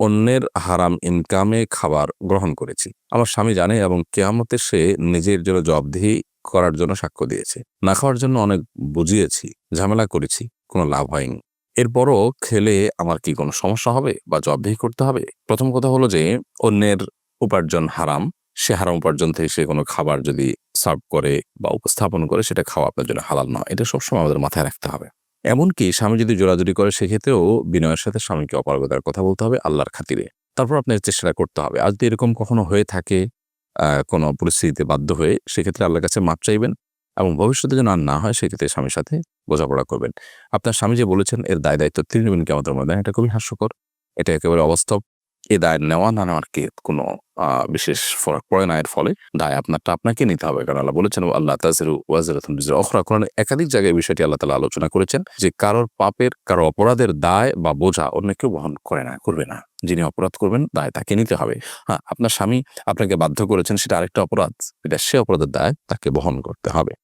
অন্যের হারাম ইনকামে খাবার গ্রহণ করেছি। আমার স্বামী জানে এবং কেয়ামতে সে নিজের জন্য জবাবদিহি করার জন্য সাক্ষ্য দিয়েছে। না খাওয়ার জন্য অনেক বুঝিয়েছি, ঝামেলা করেছি, কোনো লাভ হয়নি। এরপরও খেলে আমার কি কোনো সমস্যা হবে বা জবাবদিহি করতে হবে? প্রথম কথা হলো যে, অন্যের উপার্জন হারাম। সে হারাম উপার্জন থেকে সে কোনো খাবার যদি সার্ভ করে বা উপস্থাপন করে, সেটা খাওয়া আপনার জন্য হালাল নয়। এটা সবসময় আমাদের মাথায় রাখতে হবে। এমনকি স্বামী যদি জোরাজুরি করে, সেক্ষেত্রেও বিনয়ের সাথে স্বামীকে অপারগতার কথা বলতে হবে আল্লাহর খাতিরে। তারপর আপনার চেষ্টা করতে হবে। আর যদি এরকম কখনো হয়ে থাকে কোনো পরিস্থিতিতে বাধ্য হয়ে, সেক্ষেত্রে আল্লাহর কাছে মাপ চাইবেন এবং ভবিষ্যতে যেন আর না হয়, সেক্ষেত্রে স্বামীর সাথে বোঝাপড়া করবেন। আপনার স্বামী যে বলেছেন, এর দায় দায়িত্ব তিনি নেবেন কেমন মধ্যে এটা খুবই হাস্যকর। এটা একেবারে অবাস্তব। এ দায় নেওয়া না নেওয়ার কি কোনো বিশেষ ফরক পড়ে না। এর ফলে দায় আপনারটা আপনাকে নিতে হবে। কারণ আল্লাহ বলেছেন, আল্লাহ তাজরু ওয়াজরাতুন অখরা কোরআনে একাধিক জায়গায় বিষয়টি আল্লাহ তালা আলোচনা করেছেন যে, কারোর পাপের, কারও অপরাধের দায় বা বোঝা অন্য কেউ বহন করে না, করবে না। যিনি অপরাধ করবেন, দায় তাকে নিতে হবে। হ্যাঁ আপনার স্বামী আপনাকে বাধ্য করেছেন সেটা আরেকটা অপরাধ। এটা সে অপরাধের দায় তাকে বহন করতে হবে।